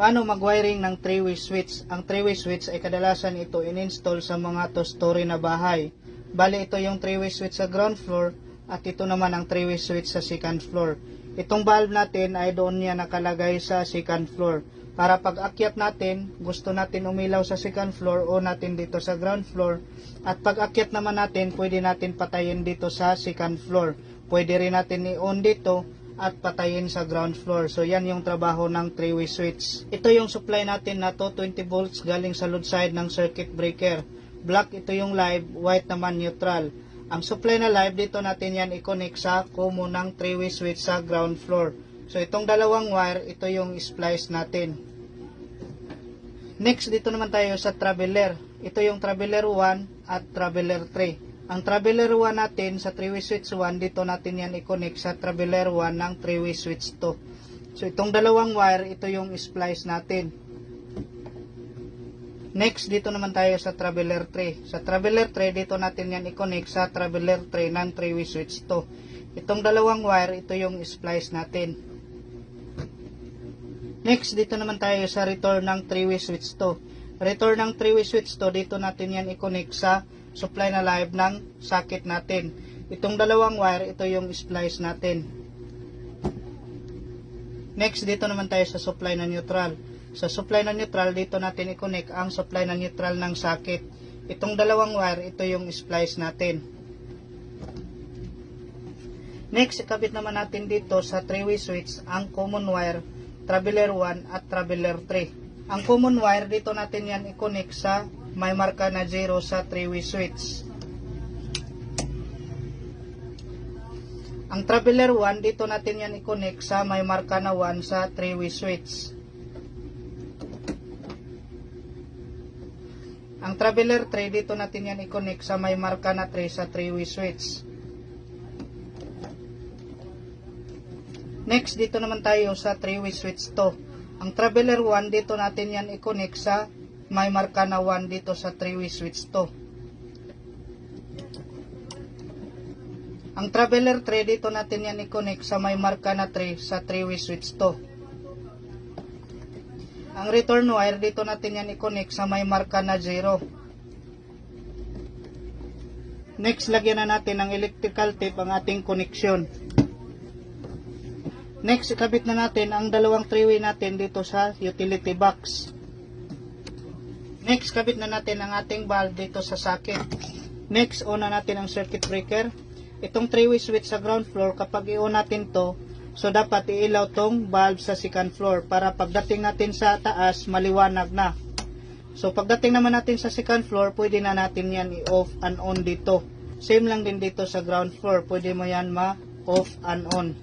Paano mag-wiring ng 3-way switch? Ang 3-way switch ay kadalasan ito in-install sa mga two-story na bahay. Bali ito yung 3-way switch sa ground floor at ito naman ang 3-way switch sa second floor. Itong valve natin ay doon niya nakalagay sa second floor. Para pag akyat natin, gusto natin umilaw sa second floor o natin dito sa ground floor. At pag akyat naman natin, pwede natin patayin dito sa second floor. Pwede rin natin i-on dito at patayin sa ground floor. So yan yung trabaho ng 3-way switch. Ito yung supply natin na 220 volts galing sa load side ng circuit breaker. Black ito yung live, white naman neutral. Ang supply na live dito natin yan i-connect sa common ng 3-way switch sa ground floor. So itong dalawang wire, ito yung splice natin. Next dito naman tayo sa traveler. Ito yung traveler 1 at traveler 3. Ang traveler 1 natin sa 3-way switch 1, dito natin yan i-connect sa traveler 1 ng 3-way switch 2. So itong dalawang wire, ito yung splice natin. Next, dito naman tayo sa traveler 3. Sa traveler 3, dito natin yan i-connect sa traveler 3 ng 3-way switch 2. Itong dalawang wire, ito yung splice natin. Next, dito naman tayo sa return ng 3-way switch 2. Return ng 3-way switch 2, dito natin yan i-connect sa supply na live ng socket natin. Itong dalawang wire, ito yung splice natin. Next, dito naman tayo sa supply na neutral. Sa supply na neutral, dito natin i-connect ang supply na neutral ng socket. Itong dalawang wire, ito yung splice natin. Next, ikabit naman natin dito sa 3-way switch ang common wire, traveler 1 at traveler 3. Ang common wire, dito natin yan i-connect sa may marka na 0 sa 3-way switch. Ang traveler 1, dito natin yan i-connect sa may marka na 1 sa 3-way switch. Ang traveler 3, dito natin yan i-connect sa may marka na 3 sa 3-way switch. Next, dito naman tayo sa 3-way switch 2. Ang traveler 1, dito natin yan i-connect sa may marka na 1 dito sa 3-way switch 2. Ang traveler 3 dito natin yan i-connect sa may marka na 3 sa 3-way switch 2. Ang return wire dito natin yan i-connect sa may marka na 0. Next, lagyan na natin ng electrical tape ang ating connection. Next, ikabit na natin ang dalawang 3-way natin dito sa utility box. Next, kabit na natin ang ating valve dito sa socket. Next, on na natin ang circuit breaker. Itong 3-way switch sa ground floor, kapag i-on natin to, so dapat iilaw tong valve sa second floor para pagdating natin sa taas, maliwanag na. So pagdating naman natin sa second floor, pwede na natin yan i-off and on dito. Same lang din dito sa ground floor, pwede mo yan ma-off and on.